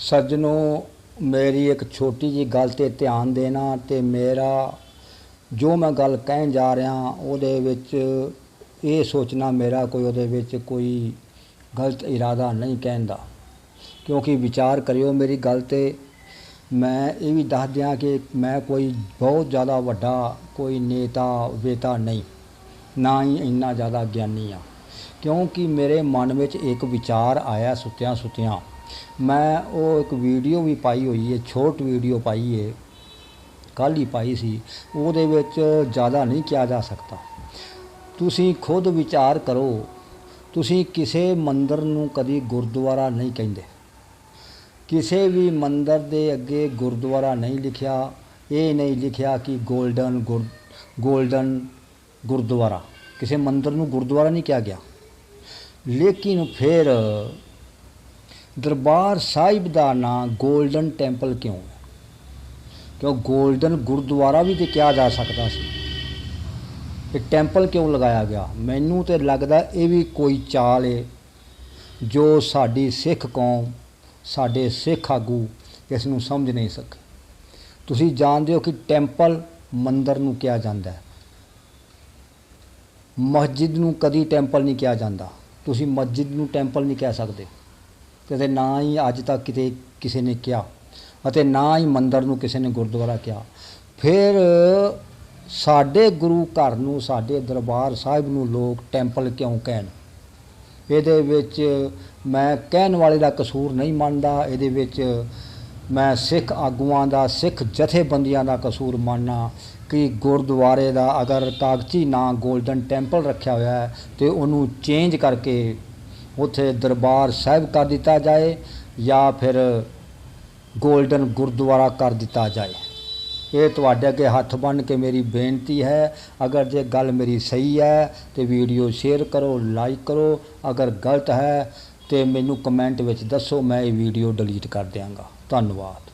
ਸੱਜਣੋ ਮੇਰੀ ਇੱਕ ਛੋਟੀ ਜੀ ਗੱਲ ਤੇ ਧਿਆਨ ਦੇਣਾ ਤੇ ਮੇਰਾ ਜੋ ਮੈਂ ਗੱਲ ਕਹਿਣ ਜਾ ਰਿਹਾ ਉਹਦੇ ਵਿੱਚ ਇਹ ਸੋਚਣਾ ਮੇਰਾ ਕੋਈ ਉਹਦੇ ਵਿੱਚ ਕੋਈ ਗਲਤ ਇਰਾਦਾ ਨਹੀਂ ਕਹਿਣ ਦਾ। ਕਿਉਂਕਿ ਵਿਚਾਰ ਕਰਿਓ ਮੇਰੀ ਗੱਲ ਤੇ, ਮੈਂ ਇਹ ਵੀ ਦੱਸ ਦਿਆਂ ਕਿ ਮੈਂ ਕੋਈ ਬਹੁਤ ਜ਼ਿਆਦਾ ਵੱਡਾ ਕੋਈ ਨੇਤਾ, ਵੇਤਾ ਨਹੀਂ, ਨਾ ਹੀ ਇੰਨਾ ਜ਼ਿਆਦਾ ਗਿਆਨੀ ਆ ਕਿਉਂਕਿ ਮੇਰੇ ਮਨ ਵਿੱਚ ਇੱਕ ਵਿਚਾਰ ਆਇਆ ਸੁੱਤਿਆਂ ਸੁੱਤਿਆਂ ਮੈਂ ਉਹ ਇੱਕ ਵੀਡੀਓ ਵੀ ਪਾਈ ਹੋਈ ਹੈ ਛੋਟ ਵੀਡੀਓ ਪਾਈ ਹੈ ਕੱਲ੍ਹ ਹੀ ਪਾਈ ਸੀ। ਉਹਦੇ ਵਿੱਚ ਜ਼ਿਆਦਾ ਨਹੀਂ ਕਿਹਾ ਜਾ ਸਕਦਾ। ਤੁਸੀਂ ਖੁਦ ਵਿਚਾਰ ਕਰੋ, ਤੁਸੀਂ ਕਿਸੇ ਮੰਦਰ ਨੂੰ ਕਦੀ ਗੁਰਦੁਆਰਾ ਨਹੀਂ ਕਹਿੰਦੇ। ਕਿਸੇ ਵੀ ਮੰਦਰ ਦੇ ਅੱਗੇ ਗੁਰਦੁਆਰਾ ਨਹੀਂ ਲਿਖਿਆ, ਇਹ ਨਹੀਂ ਲਿਖਿਆ ਕਿ 골ਡਨ ਗੁਰ 골ਡਨ ਗੁਰਦੁਆਰਾ। ਕਿਸੇ ਮੰਦਰ ਨੂੰ ਗੁਰਦੁਆਰਾ ਨਹੀਂ ਕਿਹਾ ਗਿਆ। ਲੇਕਿਨ ਫਿਰ ਦਰਬਾਰ ਸਾਹਿਬ ਦਾ ਨਾਂ 골ਡਨ ਟੈਂਪਲ ਕਿਉਂ ਹੈ? ਕਿਉਂ 골ਡਨ ਗੁਰਦੁਆਰਾ ਵੀ ਤੇ ਕਿਹਾ ਜਾ ਸਕਦਾ ਸੀ? ਇਹ ਟੈਂਪਲ ਕਿਉਂ ਲਗਾਇਆ ਗਿਆ? ਮੈਨੂੰ ਤੇ ਲੱਗਦਾ ਇਹ ਵੀ ਕੋਈ ਚਾਲ ਏ ਜੋ ਸਾਡੀ ਸਿੱਖ ਕੌਮ, ਸਾਡੇ ਸਿੱਖ ਆਗੂ ਇਸ ਨੂੰ ਸਮਝ ਨਹੀਂ ਸਕੇ। ਤੁਸੀਂ ਜਾਣਦੇ ਹੋ ਕਿ ਟੈਂਪਲ ਮੰਦਰ ਨੂੰ ਕਿਹਾ ਜਾਂਦਾ ਹੈ। ਮਸਜਿਦ ਨੂੰ ਕਦੀ ਟੈਂਪਲ ਨਹੀਂ ਕਿਹਾ ਜਾਂਦਾ। ਤੁਸੀਂ ਮਸਜਿਦ ਨੂੰ ਟੈਂਪਲ ਨਹੀਂ ਕਹਿ ਸਕਦੇ। ਤੇ ਨਾ ਹੀ ਅੱਜ ਤੱਕ ਕਿਤੇ ਕਿਸੇ ਨੇ ਕਿਹਾ ਅਤੇ ਨਾ ਹੀ ਮੰਦਰ ਨੂੰ ਕਿਸੇ ਨੇ ਗੁਰਦੁਆਰਾ ਕਿਹਾ। ਫਿਰ ਸਾਡੇ ਗੁਰੂ ਘਰ ਨੂੰ, ਸਾਡੇ ਦਰਬਾਰ ਸਾਹਿਬ ਨੂੰ ਲੋਕ ਟੈਂਪਲ ਕਿਉਂ ਕਹਿਣ? ਇਹਦੇ ਵਿੱਚ ਮੈਂ ਕਹਿਣ ਵਾਲੇ ਦਾ ਕਸੂਰ ਨਹੀਂ ਮੰਨਦਾ, ਇਹਦੇ ਵਿੱਚ ਮੈਂ ਸਿੱਖ ਆਗੂਆਂ ਦਾ, ਸਿੱਖ ਜਥੇਬੰਦੀਆਂ ਦਾ ਕਸੂਰ ਮੰਨਣਾ ਕਿ ਗੁਰਦੁਆਰੇ ਦਾ ਅਗਰ ਕਾਗਜ਼ੀ ਨਾਂ 골ਡਨ ਟੈਂਪਲ ਰੱਖਿਆ ਹੋਇਆ ਹੈ ਤੇ ਉਹਨੂੰ ਚੇਂਜ ਕਰਕੇ ਉੱਥੇ ਦਰਬਾਰ ਸਾਹਿਬ ਕਰ ਦਿੱਤਾ ਜਾਏ ਜਾਂ ਫਿਰ ਗੋਲਡਨ ਗੁਰਦੁਆਰਾ ਕਰ ਦਿੱਤਾ ਜਾਏ। ਇਹ ਤੁਹਾਡੇ ਅੱਗੇ ਹੱਥ ਬੰਨ੍ਹ ਕੇ ਮੇਰੀ ਬੇਨਤੀ ਹੈ, ਅਗਰ ਜੇ ਗੱਲ ਮੇਰੀ ਸਹੀ ਹੈ ਤੇ ਵੀਡੀਓ ਸ਼ੇਅਰ ਕਰੋ, ਲਾਈਕ ਕਰੋ, ਅਗਰ ਗਲਤ ਹੈ ਤੇ ਮੈਨੂੰ ਕਮੈਂਟ ਵਿੱਚ ਦੱਸੋ, ਮੈਂ ਇਹ ਵੀਡੀਓ ਡਿਲੀਟ ਕਰ ਦਿਆਂਗਾ। ਧੰਨਵਾਦ।